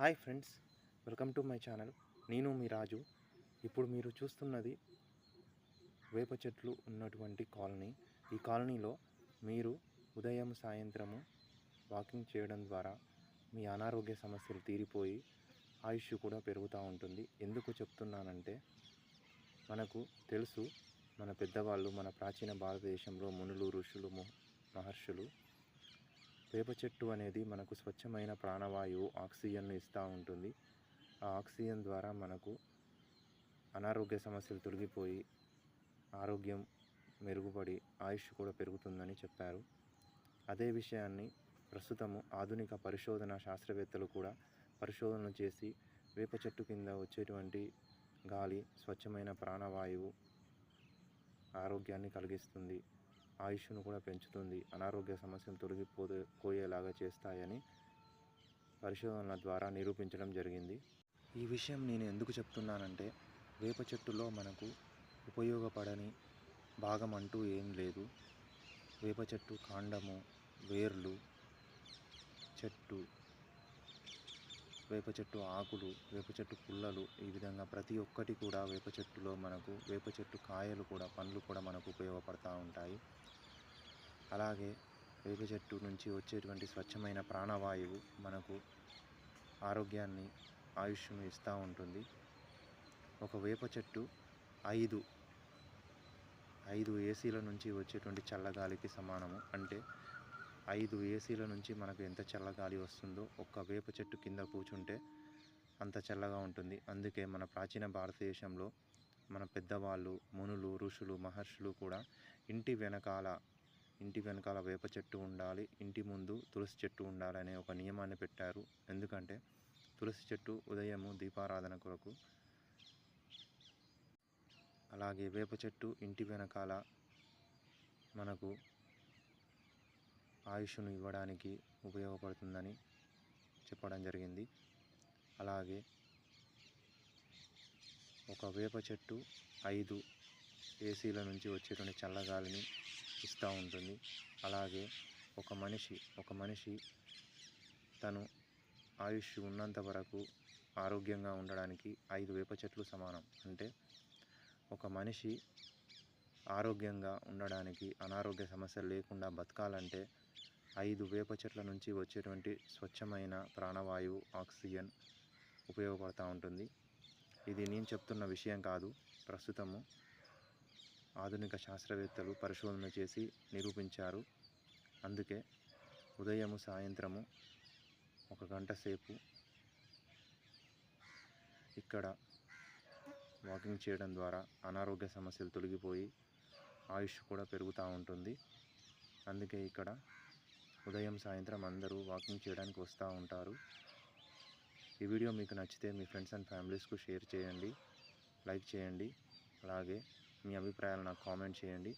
Hi friends welcome to my channel. నేను మీ రాజు. ఇప్పుడు మీరు చూస్తున్నది వేప చెట్లు ఉన్నటువంటి కాలనీ. ఈ కాలనీలో మీరు ఉదయం సాయంత్రము వాకింగ్ చేయడం ద్వారా మీ అనారోగ్య సమస్యలు తీరిపోయి ఆయుష్ కూడా పెరుగుతూ ఉంటుంది. ఎందుకు చెప్తున్నానంటే మనకు తెలుసు మన పెద్దవాళ్ళు మన ప్రాచీన భారతదేశంలో మునులు ఋషులు మహర్షులు వేప చెట్టు అనేది మనకు స్వచ్ఛమైన ప్రాణవాయువు ఆక్సిజన్ను ఇస్తూ ఉంటుంది. ఆ ఆక్సిజన్ ద్వారా మనకు అనారోగ్య సమస్యలు తొలగిపోయి ఆరోగ్యం మెరుగుపడి ఆయుష్ కూడా పెరుగుతుందని చెప్పారు. అదే విషయాన్ని ప్రస్తుతము ఆధునిక పరిశోధన శాస్త్రవేత్తలు కూడా పరిశోధనలు చేసి వేప చెట్టు కింద వచ్చేటువంటి గాలి స్వచ్ఛమైన ప్రాణవాయువు ఆరోగ్యాన్ని కలిగిస్తుంది. ఆయుష్ను కూడా పెంచుతుంది. అనారోగ్య సమస్యలు తొలగిపోతే పోయేలాగా చేస్తాయని పరిశోధనల ద్వారా నిరూపించడం జరిగింది. ఈ విషయం నేను ఎందుకు చెప్తున్నానంటే వేప చెట్టులో మనకు ఉపయోగపడని భాగం అంటూ ఏం లేదు. వేప చెట్టు కాండము వేర్లు చెట్టు వేప చెట్టు ఆకులు వేప చెట్టు పుల్లలు ఈ విధంగా ప్రతి ఒక్కటి కూడా వేప చెట్టులో మనకు వేప చెట్టు కాయలు కూడా పండ్లు కూడా మనకు ఉపయోగపడతా ఉంటాయి. అలాగే వేప చెట్టు నుంచి వచ్చేటువంటి స్వచ్ఛమైన ప్రాణవాయువు మనకు ఆరోగ్యాన్ని ఆయుష్ను ఇస్తూ ఉంటుంది. ఒక వేప చెట్టు ఐదు ఐదు ఏసీల నుంచి వచ్చేటువంటి చల్లగాలికి సమానము. అంటే ఐదు ఏసీల నుంచి మనకు ఎంత చల్లగాలి వస్తుందో ఒక్క వేప చెట్టు కింద కూర్చుంటే అంత చల్లగా ఉంటుంది. అందుకే మన ప్రాచీన భారతదేశంలో మన పెద్దవాళ్ళు మునులు ఋషులు మహర్షులు కూడా ఇంటి వెనకాల ఇంటి వెనకాల వేప చెట్టు ఉండాలి ఇంటి ముందు తులసి చెట్టు ఉండాలనే ఒక నియమాన్ని పెట్టారు. ఎందుకంటే తులసి చెట్టు ఉదయము దీపారాధన కొరకు. అలాగే వేప చెట్టు ఇంటి వెనకాల మనకు ఆయుష్ను ఇవ్వడానికి ఉపయోగపడుతుందని చెప్పడం జరిగింది. అలాగే ఒక వేప చెట్టు ఐదు ఏసీల నుంచి వచ్చేటువంటి చల్లగాలిని ఇస్తూ ఉంటుంది. అలాగే ఒక మనిషి ఒక మనిషి తను ఆయుష్ ఉన్నంత వరకు ఆరోగ్యంగా ఉండడానికి ఐదు వేప చెట్లు సమానం. అంటే ఒక మనిషి ఆరోగ్యంగా ఉండడానికి అనారోగ్య సమస్యలు లేకుండా బతకాలంటే ఐదు వేప చెట్ల నుంచి వచ్చేటువంటి స్వచ్ఛమైన ప్రాణవాయువు ఆక్సిజన్ ఉపయోగపడుతూ ఉంటుంది. ఇది నేను చెప్తున్న విషయం కాదు. ప్రస్తుతము ఆధునిక శాస్త్రవేత్తలు పరిశోధన చేసి నిరూపించారు. అందుకే ఉదయము సాయంత్రము ఒక గంట సేపు ఇక్కడ వాకింగ్ చేయడం ద్వారా అనారోగ్య సమస్యలు తొలగిపోయి ఆయుష్ కూడా పెరుగుతూ ఉంటుంది. అందుకే ఇక్కడ ఉదయం సాయంత్రం అందరూ వాకింగ్ చేయడానికి వస్తూ ఉంటారు. ఈ వీడియో మీకు నచ్చితే మీ ఫ్రెండ్స్ అండ్ ఫ్యామిలీస్కు షేర్ చేయండి లైక్ చేయండి అలాగే మీ అభిప్రాయాలు నాకు కామెంట్ చేయండి.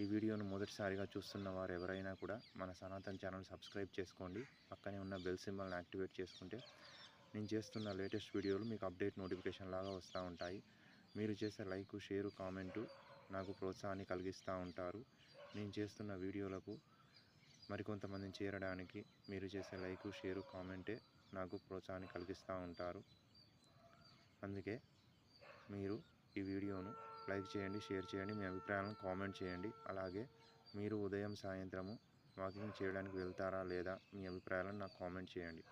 ఈ వీడియోను మొదటిసారిగా చూస్తున్న వారు ఎవరైనా కూడా మన సనాతన్ ఛానల్ సబ్స్క్రైబ్ చేసుకోండి. పక్కనే ఉన్న బెల్ సింబల్ని యాక్టివేట్ చేసుకుంటే నేను చేస్తున్న లేటెస్ట్ వీడియోలు మీకు అప్డేట్ నోటిఫికేషన్ లాగా వస్తూ ఉంటాయి. మీరు చేసే లైక్ షేరు కామెంటు నాకు ప్రోత్సాహాన్ని కలిగిస్తూ ఉంటారు. నేను చేస్తున్న వీడియోలకు మరికొంతమందిని చేరడానికి మీరు చేసే లైక్ షేరు కామెంటే నాకు ప్రోత్సాహాన్ని కలిగిస్తూ ఉంటారు. అందుకే మీరు ఈ వీడియోను లైక్ చేయండి షేర్ చేయండి మీ అభిప్రాయాలను కామెంట్ చేయండి. అలాగే మీరు ఉదయం సాయంత్రము వాకింగ్ చేయడానికి వెళ్తారా లేదా మీ అభిప్రాయాలను నాకు కామెంట్ చేయండి.